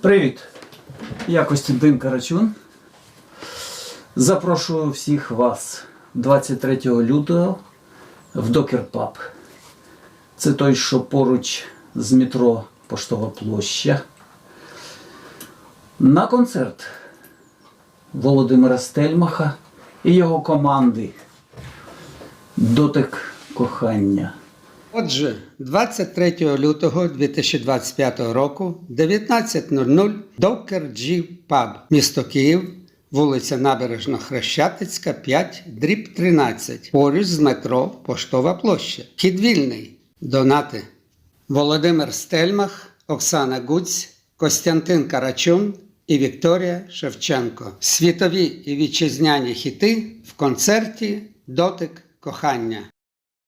Привіт! Я Костянтин Карачун. Запрошую всіх вас 23 лютого в Докер Паб. Це той, що поруч з метро Поштова площа. На концерт Володимира Стельмаха і його команди Дотик кохання. Отже, 23 лютого 2025 року 19.00 Докер Джі Паб, місто Київ, вулиця Набережна Хрещатицька, 5, дріб 13, поруч з метро Поштова площа. Вхід вільний. Донати. Володимир Стельмах, Оксана Гуць, Костянтин Карачун і Вікторія Шевченко. Світові і вітчизняні хіти в концерті Дотик кохання.